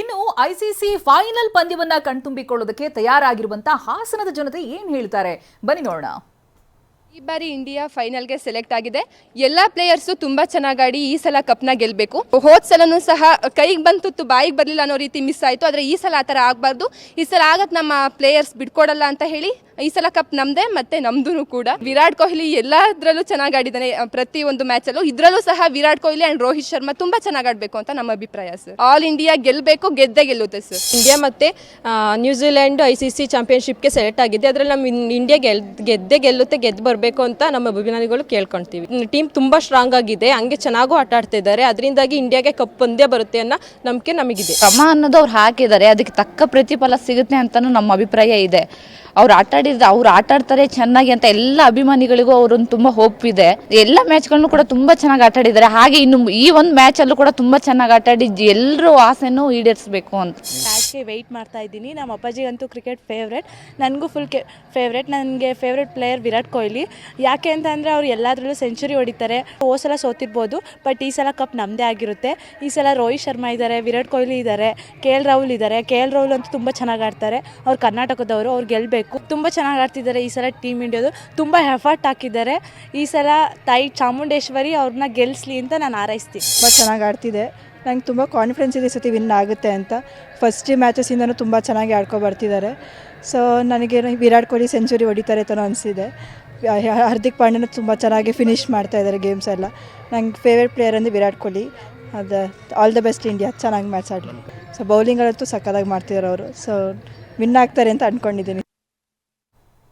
ಇನ್ನು ICC final ಪಂದ್ಯವನ್ನ ಕಣ್ತುಂಬಿಕೊಳ್ಳೋದಕ್ಕೆ ತಯಾರಾಗಿರುವಂತಹ ಹಾಸನದ ಜನತೆ ಏನ್ ಹೇಳ್ತಾರೆ? ಬನ್ನಿ ನೋಡೋಣ. ಈ ಬಾರಿ ಇಂಡಿಯಾ ಫೈನಲ್ಗೆ ಸೆಲೆಕ್ಟ್ ಆಗಿದೆ. ಎಲ್ಲ ಪ್ಲೇಯರ್ಸು ತುಂಬ ಚೆನ್ನಾಗಿ ಆಡಿ ಈ ಸಲ ಕಪ್ನ ಗೆಲ್ಲಬೇಕು ಹೋದ್ ಸಲನೂ ಸಹ ಕೈಗೆ ಬಂತು ಬಾಯಿಗೆ ಬರಲಿಲ್ಲ ಅನ್ನೋ ರೀತಿ ಮಿಸ್ ಆಯಿತು. ಆದರೆ ಈ ಸಲ ಆ ಥರ ಆಗಬಾರ್ದು. ಈ ಸಲ ಆಗತ್ ನಮ್ಮ ಪ್ಲೇಯರ್ಸ್ ಬಿಟ್ಕೊಡಲ್ಲ ಅಂತ ಹೇಳಿ ಈ ಸಲ ಕಪ್ ನಮ್ದೇ ಮತ್ತೆ ನಮ್ದು ಕೂಡ. ವಿರಾಟ್ ಕೊಹ್ಲಿ ಎಲ್ಲದರಲ್ಲೂ ಚೆನ್ನಾಗಿ ಆಡಿದ್ದಾನೆ. ಪ್ರತಿ ಒಂದು ಮ್ಯಾಚಲ್ಲೂ ಇದರಲ್ಲೂ ಸಹ ವಿರಾಟ್ ಕೊಹ್ಲಿ ಅಂಡ್ ರೋಹಿತ್ ಶರ್ಮಾ ತುಂಬಾ ಚೆನ್ನಾಗಿ ಆಡಬೇಕು ಅಂತ ನಮ್ಮ ಅಭಿಪ್ರಾಯ ಸರ್ ಆಲ್ ಇಂಡಿಯಾ ಗೆಲ್ಲಬೇಕು ಗೆದ್ದೇ ಗೆಲ್ಲುತ್ತೆ ಸರ್ ಇಂಡಿಯಾ ಮತ್ತೆ New Zealand I C C ಚಾಂಪಿಯನ್ಶಿಪ್ಗೆ select ಆಗಿದೆ ಅದರಲ್ಲಿ ನಮ್ಮ ಇಂಡಿಯಾ ಗೆಲ್ ಗೆದ್ದೇ ಗೆಲ್ಲುತ್ತೆ ಗೆದ್ದು ಬರಬೇಕು ಅಂತ ನಮ್ಮ ಅಭಿಮಾನಿಗಳು ಕೇಳ್ಕೊಳ್ತೀವಿ ಟೀಮ್ ತುಂಬಾ ಸ್ಟ್ರಾಂಗ್ ಆಗಿದೆ. ಹಂಗೆ ಚೆನ್ನಾಗೂ ಆಟ ಆಡ್ತಾ ಇದ್ದಾರೆ. ಅದರಿಂದಾಗಿ ಇಂಡಿಯಾಗೆ ಕಪ್ ಒಂದೇ ಬರುತ್ತೆ ಅನ್ನೋ ನಂಬಿಕೆ ನಮಗಿದೆ. ಶ್ರಮ ಅನ್ನೋದು ಅವ್ರು ಹಾಕಿದ್ದಾರೆ. ಅದಕ್ಕೆ ತಕ್ಕ ಪ್ರತಿಫಲ ಸಿಗುತ್ತೆ ಅಂತಲೂ ನಮ್ಮ ಅಭಿಪ್ರಾಯ ಇದೆ. ಅವ್ರು ಆಟ ಆಡಿದ್ರೆ ಅವ್ರು ಆಟ ಆಡ್ತಾರೆ ಚೆನ್ನಾಗಿ ಅಂತ ಎಲ್ಲ ಅಭಿಮಾನಿಗಳಿಗೂ ಅವ್ರೊಂದು ತುಂಬ ಹೋಪ್ ಇದೆ. ಎಲ್ಲ ಮ್ಯಾಚ್ಗಳನ್ನು ಕೂಡ ತುಂಬ ಚೆನ್ನಾಗಿ ಆಟ ಆಡಿದ್ದಾರೆ. ಹಾಗೆ ಇನ್ನು ಈ ಒಂದು ಮ್ಯಾಚಲ್ಲೂ ಕೂಡ ತುಂಬ ಚೆನ್ನಾಗಿ ಆಟ ಆಡಿ ಎಲ್ಲರೂ ಆಸೆನೂ ಈಡೇರಿಸಬೇಕು ಅಂತ. ಮ್ಯಾಚ್ಗೆ ವೆಯ್ಟ್ ಮಾಡ್ತಾ ಇದ್ದೀನಿ. ನಮ್ಮ ಅಪ್ಪಾಜಿಗಂತೂ ಕ್ರಿಕೆಟ್ ಫೇವ್ರೆಟ್ ನನಗೂ ಫುಲ್ ಕೆ ಫೇವ್ರೆಟ್ ನನಗೆ ಫೇವ್ರೆಟ್ ಪ್ಲೇಯರ್ ವಿರಾಟ್ ಕೊಹ್ಲಿ. ಯಾಕೆ ಅಂತ ಅಂದರೆ ಅವ್ರು ಎಲ್ಲದರಲ್ಲೂ ಸೆಂಚುರಿ ಹೊಡಿತಾರೆ. ಓ ಸಲ ಸೋತಿರ್ಬೋದು ಬಟ್ ಈ ಸಲ ಕಪ್ ನಮ್ಮದೇ ಆಗಿರುತ್ತೆ. ಈ ಸಲ ರೋಹಿತ್ ಶರ್ಮಾ ಇದ್ದಾರೆ ವಿರಾಟ್ ಕೊಹ್ಲಿ ಇದ್ದಾರೆ ಕೆ ಎಲ್ ರಾಹುಲ್ ಇದ್ದಾರೆ ಕೆ ಎಲ್ ರಾಹುಲ್ ಅಂತೂ ತುಂಬ ಚೆನ್ನಾಗಿ ಆಡ್ತಾರೆ. ಅವ್ರು ಕರ್ನಾಟಕದವರು, ಅವ್ರು ಗೆಲ್ಲಬೇಕು ತುಂಬ ಚೆನ್ನಾಗಿ ಆಡ್ತಿದ್ದಾರೆ ಈ ಸಲ ಟೀಮ್ ಇಂಡಿಯಾದು. ತುಂಬ ಎಫರ್ಟ್ ಹಾಕಿದ್ದಾರೆ. ಈ ಸಲ ತಾಯಿ ಚಾಮುಂಡೇಶ್ವರಿ ಅವ್ರನ್ನ ಗೆಲ್ಲಿಸ್ಲಿ ಅಂತ ನಾನು ಹಾರೈಸ್ತೀನಿ. ತುಂಬ ಚೆನ್ನಾಗಿ ಆಡ್ತಿದೆ. ನಂಗೆ ತುಂಬ ಕಾನ್ಫಿಡೆನ್ಸ್ ಇದೆ ಸತಿ ವಿನ್ ಆಗುತ್ತೆ ಅಂತ. ಫಸ್ಟ್ ಮ್ಯಾಚಸ್ಸಿಂದನೂ ತುಂಬ ಚೆನ್ನಾಗಿ ಆಡ್ಕೊ ಬರ್ತಿದ್ದಾರೆ. ಸೊ ನನಗೆ ವಿರಾಟ್ ಕೊಹ್ಲಿ, ಸೆಂಚುರಿ ಹೊಡಿತಾರೆ ಅಂತ ಅನಿಸಿದೆ. ಹಾರ್ದಿಕ್ ಪಾಂಡ್ಯನೂ ತುಂಬ ಚೆನ್ನಾಗಿ ಫಿನಿಶ್ ಮಾಡ್ತಾ ಇದ್ದಾರೆ ಗೇಮ್ಸ್ ಎಲ್ಲ. ನಂಗೆ ಫೇವ್ರೆಟ್ ಪ್ಲೇಯರ್ ಅಂದರೆ ವಿರಾಟ್ ಕೊಹ್ಲಿ. ಅದು ಆಲ್ ದ ಬೆಸ್ಟ್ ಇಂಡಿಯಾ ಚೆನ್ನಾಗಿ ಮ್ಯಾಚ್ ಆಡಲಿ. ಸೊ ಬೌಲಿಂಗಲ್ಲಂತೂ ಸಕ್ಕದಾಗಿ ಮಾಡ್ತಿದ್ದಾರೆ ಅವರು. ಸೊ ವಿನ್ ಆಗ್ತಾರೆ ಅಂತ ಅಂದ್ಕೊಂಡಿದ್ದೀನಿ